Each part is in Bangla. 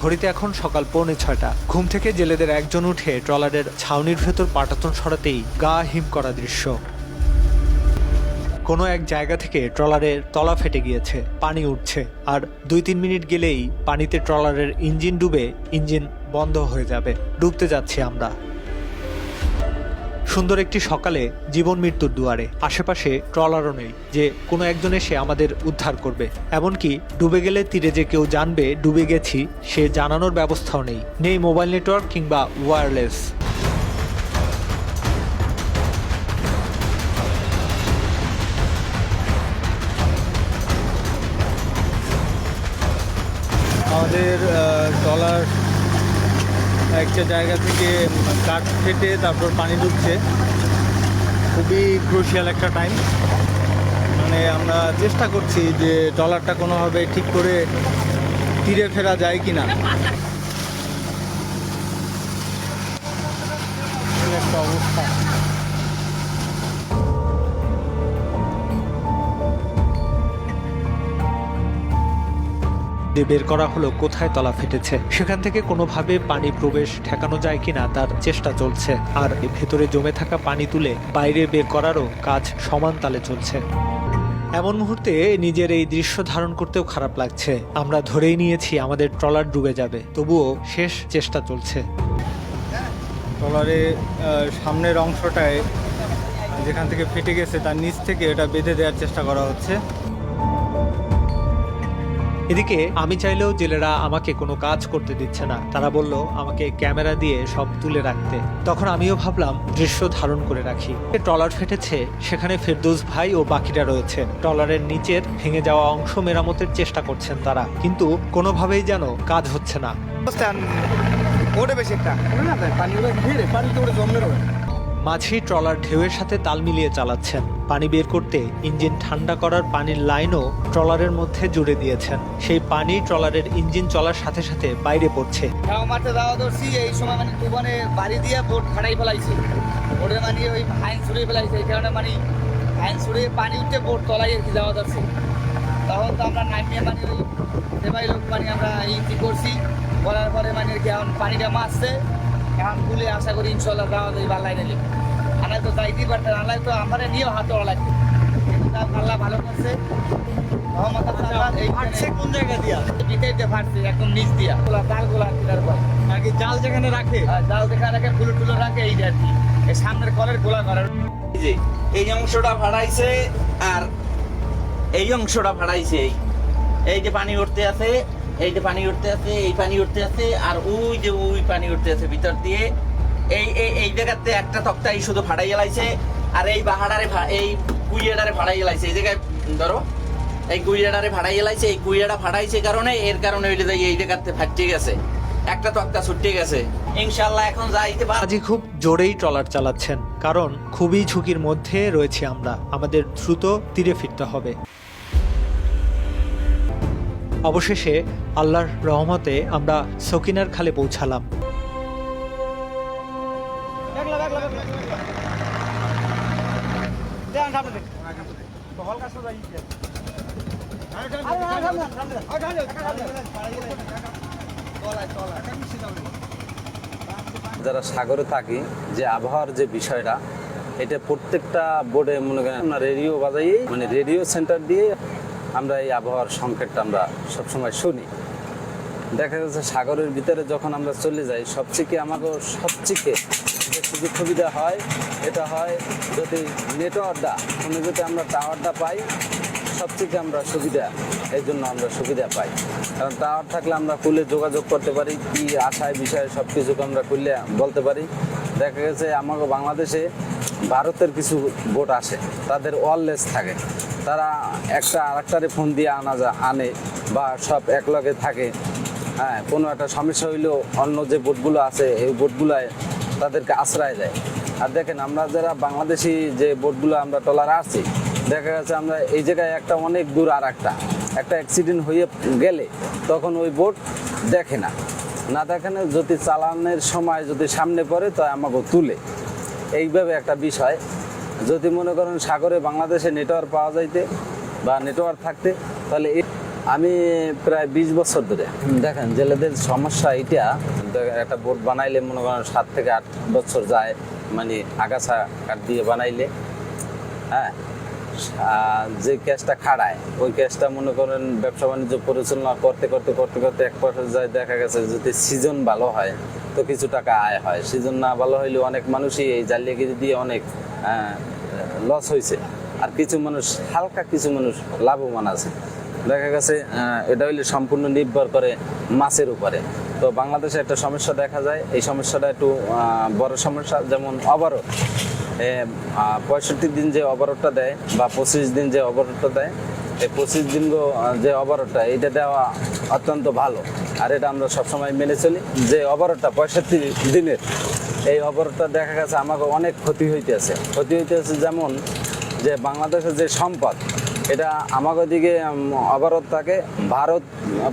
ঘড়িতে এখন সকাল পৌনে ছয়টা। ঘুম থেকে জেলেদের একজন উঠে ট্রলারের ছাউনির ভেতর পাটাতন সরাতেই গা হিম করা দৃশ্য। কোনো এক জায়গা থেকে ট্রলারের তলা ফেটে গিয়েছে, পানি উঠছে, আর দুই তিন মিনিট গেলেই পানিতে ট্রলারের ইঞ্জিন ডুবে ইঞ্জিন বন্ধ হয়ে যাবে। ডুবতে যাচ্ছি আমরা। সুন্দর একটি সকালে জীবন মৃত্যুর দুয়ারে। আশেপাশে ট্রলারও নেই যে কোনো একজন এসে আমাদের উদ্ধার করবে। এমনকি ডুবে গেলে তীরে যে কেউ জানবে, ডুবে গেছি, সে জানানোর ব্যবস্থাও নেই। নেই মোবাইল নেটওয়ার্ক কিংবা ওয়্যারলেস আমাদের ট্রলার একটা জায়গা থেকে কাঠ ফেটে তারপর পানি ঢুকছে। খুবই ক্রুশিয়াল একটা টাইম মানে আমরা চেষ্টা করছি যে ট্রলারটা কোনোভাবে ঠিক করে তীরে ফেরা যায় কি না একটা অবস্থা। দিয়ে বের করা হলো কোথায় তলা ফেটেছে। সেখান থেকে কোনোভাবে পানি প্রবেশ ঠেকানো যায় কিনা তার চেষ্টা চলছে। আর ভেতরে জমে থাকা পানি তুলে বাইরে বের করারও কাজ সমান তালে চলছে। এমন মুহূর্তে নিজের এই দৃশ্য ধারণ করতেও খারাপ লাগছে। আমরা ধরেই নিয়েছি আমাদের ট্রলার ডুবে যাবে। তবুও শেষ চেষ্টা চলছে। ট্রলারে আহ, সামনের অংশটায় যেখান থেকে ফেটে গেছে তার নিচ থেকে এটা বেঁধে দেওয়ার চেষ্টা করা হচ্ছে। এদিকে আমি চাইলেও জেলেরা আমাকে কোনো কাজ করতে দিচ্ছে না। তারা বলল, আমাকে ক্যামেরা দিয়ে সব তুলে রাখতে। তখন আমিও ভাবলাম, দৃশ্য ধারণ করে রাখি। ট্রলার ফেটেছে, সেখানে ফেরদৌস ভাই ও বাকিরা রয়েছে ট্রলারের নিচের ভেঙে যাওয়া অংশ মেরামতের চেষ্টা করছেন তারা, কিন্তু কোনোভাবেই যেন কাজ হচ্ছে না। ওটা বেশি একটা। পানি মাঝি ট্রলার ঢেউয়ের সাথে তাল মিলিয়ে চালাচ্ছেন। পানি বের করতে ইঞ্জিন ঠান্ডা করার পানির লাইনও ট্রলারের মধ্যে জুড়ে দিয়েছেন। সেই পানি ট্রলারের ইঞ্জিন চলার সাথে সাথে বাইরে পড়ছে। ধরছি এই সময় মানে দিয়ে বোট মানে ওই ফেলাইছে মানে পানি বোট তখন তো আমরা মানে মানে আমরা কি করছি, বলার পরে মানে পানিটা মারছে। এখন তুলে আশা করি ইনশাল্লাহ যাওয়া যায় ভালো লাইনে আনাই তো যাইতেই পারতেন আনাই তো আমার নিয়েও হাতে ওরা লাগবে কিন্তু আল্লাহ ভালো করছে। রহমত আল্লাহ ফাটছে কোন জায়গা দিয়া? বিকাইতে ফাটছে একদম নিচ দিয়া। গোলা তাল গোলা কিনার পর আর কি জাল যেখানে রাখে আর জাল দেখা রাখে ফুলো টুলো রাখে এই আর কি। এই সামনের কলের গোলা করার যে এই অংশটা ভাড়াইছে আর এই অংশটা ভাড়াইছে এই। এই যে পানি উঠতে আছে এই যে পানি উঠতে আছে, এই পানি উঠতে আছে, আর ওই যে ওই পানি উঠতে আছে ভিতর দিয়ে। এই এই এই জায়গাতে একটা তক্তাই শুধু ফাড়াই লাইছে, আর এই বাহাডারে এই কুইয়াডারে ফাড়াই লাইছে। এই জায়গায়, ধরো, এই কুইয়াডারে ফাড়াই লাইছে, এই কুইয়াডা ফাড়াইছে কারণে, এর কারণে ওই এই জায়গাতে ফাটতে গেছে। একটা তক্তা ছুটে গেছে। ইনশাল্লাহ এখন যাইতে পার খুব জোরেই ট্রলার চালাচ্ছেন, কারণ খুবই ঝুঁকির মধ্যে রয়েছে আমরা। আমাদের দ্রুত তীরে ফিরতে হবে। অবশেষে আল্লাহর রহমতে আমরা সকিনার খালে পৌঁছালাম। যারা সাগরে থাকি যে আবহাওয়ার যে বিষয়টা এটা প্রত্যেকটা বোর্ডে মনে করেন আমরা রেডিও বাজাই মানে রেডিও সেন্টার দিয়ে আমরা এই আবহাওয়ার সংকেতটা আমরা সবসময় শুনি। দেখা যাচ্ছে সাগরের ভিতরে যখন আমরা চলে যাই, সবচেয়ে আমাকে যে সুযোগ সুবিধা হয়? এটা হয় যদি নেটওয়ার্কটা কোনো যদি আমরা টাওয়ারটা পাই, সবচেয়ে আমরা সুবিধা? এই জন্য আমরা সুবিধা পাই। কারণ টাওয়ার থাকলে আমরা খুলে যোগাযোগ করতে পারি, কি আশায়, বিষয়ে সব কিছুকে আমরা খুললে বলতে পারি। দেখা গেছে আমাকে বাংলাদেশে ভারতের কিছু বোট আসে, তাদের ওয়ারলেস থাকে। তারা একটা আরেকটারে ফোন দিয়ে আনা যা আনে বা সব একলগে থাকে। হ্যাঁ কোনো একটা সমস্যা হইলেও অন্য যে বোটগুলো আছে, এই বোটগুলায় তাদেরকে আশ্রয় দেয়। আর দেখেন, আমরা যারা বাংলাদেশি যে বোটগুলো আমরা ট্রলার আসছি দেখা গেছে আমরা এই জায়গায় একটা অনেক দূর আর একটা। একটা অ্যাক্সিডেন্ট হয়ে গেলে তখন ওই বোট দেখে না। না দেখে না, যদি চালানোর সময় যদি সামনে পড়ে, তো আমাকে তুলে। এইভাবে একটা বিষয়। যদি মনে করেন সাগরে বাংলাদেশে নেটওয়ার্ক পাওয়া যাইতে বা নেটওয়ার্ক থাকতে তাহলে আমি প্রায় বিশ বছর ধরে দেখেন জেলেদের সমস্যা এটা একটা বোট বানাইলে মনে করেন সাত থেকে আট বছর যায় মানে আগাছা কাঠ দিয়ে বানাইলে হ্যাঁ? যে ক্যাশটা খাড়ায় ওই ক্যাশটা মনে করেন ব্যবসা বাণিজ্য পরিচালনা করতে করতে করতে করতে এক পর্যায়ে যায় দেখা গেছে যদি সিজন ভালো হয় তো কিছু টাকা আয় হয়। সিজন না ভালো হইলে অনেক মানুষই এই জালিয়াগিরি দিয়ে অনেক লস হয়েছে। আর কিছু মানুষ, হালকা কিছু মানুষ লাভবান আছে। দেখা গেছে এটা হইলে সম্পূর্ণ নির্ভর করে মাছের উপরে। তো বাংলাদেশে একটা সমস্যা দেখা যায়। এই সমস্যাটা একটু বড় সমস্যা, যেমন অবরোধ। পঁয়ষট্টি দিন যে অবরোধটা দেয় বা পঁচিশ দিন যে অবরোধটা দেয়, এই পঁচিশ দিন যে অবরোধটা এটা দেওয়া অত্যন্ত ভালো। আর এটা আমরা সবসময় মেনে চলি যে অবরোধটা পঁয়ষট্টি দিনের। এই অবরোধটা দেখা গেছে, আমাকে অনেক ক্ষতি হইতেছে। ক্ষতি হইতেছে যেমন যে বাংলাদেশের যে সম্পদ, এটা আমাকে দিকে অবরোধ থাকে। ভারত,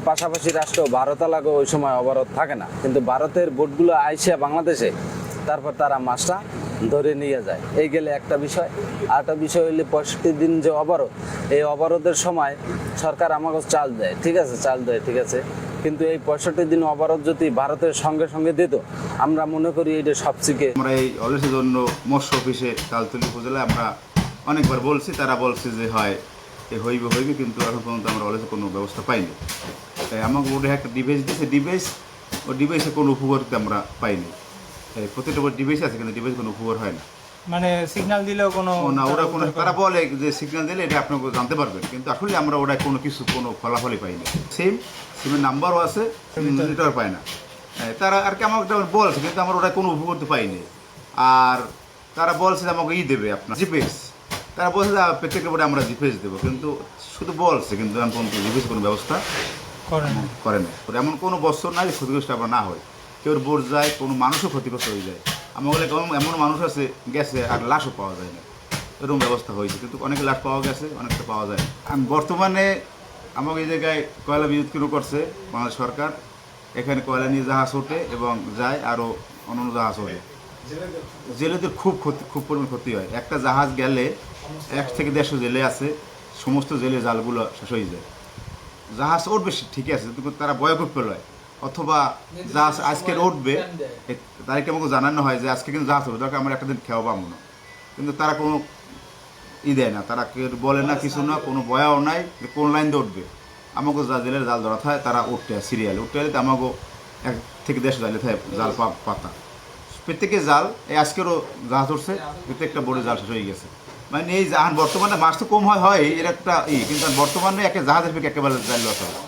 পাশাপাশি রাষ্ট্র ভারত এলাকা ওই সময় অবরোধ থাকে না। কিন্তু ভারতের বোটগুলো আইসিয়া বাংলাদেশে, তারপর তারা মাছটা ধরে নিয়ে যায়। এই গেলে একটা বিষয়। আর একটা বিষয় হইলে পঁয়ষট্টি দিন যে অবরোধ, এই অবরোধের সময় সরকার আমাকে চাল দেয়। ঠিক আছে, চাল দেয়, ঠিক আছে। কিন্তু এই পঁয়ষট্টি দিন অবরোধ যদি ভারতের সঙ্গে সঙ্গে দিত, আমরা মনে করি এটা সবচেয়ে আমরা এই অলসের জন্য মৎস্য অফিসে তালতলি উপজেলায় আমরা অনেকবার বলছি, তারা বলছে যে হয়, এ হইবে হইবে, কিন্তু এখন পর্যন্ত আমরা অলসে কোনো ব্যবস্থা পাইনি। তাই আমাকে বোর্ডে একটা ডিভাইস দিয়েছে ডিভাইস ও ডিভাইসে কোনো উপকারিতা আমরা পাইনি। প্রত্যেকটা ডিভাইস আছে কিন্তু ডিভাইস কোনো উপকার হয় না। মানে সিগন্যাল দিলেও কোনো না ওরা কোনো তারা বলে যে সিগন্যাল দিলে এটা আপনাকে জানতে পারবেন। কিন্তু আসলে আমরা ওরা কোনো কিছু কোনো ফলাফলই পাইনি। সেম সিমের নাম্বারও আছে নেটওয়ার্ক পায় না। হ্যাঁ, তারা আর কি আমাকে একটা বলছে কিন্তু আমরা ওরা কোনো উপকৃত পাইনি। আর তারা বলছে যে আমাকে ই দেবে আপনার জিপিএস তারা বলছে যে প্রত্যেকের বোর্ডে আমরা জিপিএস দেবো কিন্তু শুধু বলছে কিন্তু এখন জিপিএস কোনো ব্যবস্থা করেন করে না। এমন কোনো বছর নাই যে ক্ষতিগ্রস্ত আমরা না হয়। কেউ বোর্ড যায়, কোনো মানুষও ক্ষতিগ্রস্ত হয়ে যায়। আমার বলে কেমন এমন মানুষ আছে, গেছে, আর লাশও পাওয়া যায় না। এরকম ব্যবস্থা হয়েছে, কিন্তু অনেক লাশ পাওয়া গেছে, অনেকটা পাওয়া যায়। আমি বর্তমানে আমাকে এই জায়গায় কয়লা বিদ্যুৎ কেন্দ্র করছে, বাংলাদেশ সরকার? এখানে কয়লা নিয়ে জাহাজ ওঠে এবং যায়, আরও অন্য অন্য জাহাজ ওঠে। জেলেদের খুব ক্ষতি, খুব পরিমাণ ক্ষতি হয়। একটা জাহাজ গেলে এক থেকে দেড়শো জেলে আছে, সমস্ত জেলে জালগুলো শেষ হয়ে যায়। জাহাজ উঠবে সে- ঠিকই আছে, কিন্তু তারা বয় করতে লয় অথবা জাহাজ আজকে উঠবে তারিখে আমাকে জানানো হয় যে আজকে কিন্তু জাহাজ উঠবে দরকার আমরা একটা দিন খেয়াও পাবো না। কিন্তু তারা কোনো ই দেয় না, তারা বলে না কিছু না, কোনো বয়াও নাই যে কোন লাইন দিয়ে উঠবে আমাকে যা জেলের জাল ধরা থাকে, তারা উঠতে হয় সিরিয়াল। উঠতে হলে আমাকে এক থেকে দেড়শো জালে থাকে, জাল পাতা। প্রত্যেকে জাল, এই আজকেরও জাহাজ উঠছে, প্রত্যেকটা বোর্ডে জাল শেষ হয়ে গেছে। মানে এই জাহাজ বর্তমানে মাছ তো কম হয় হয়, এর একটা ই, কিন্তু বর্তমানে একটা জাহাজের থেকে একেবারে জাল লস হয়।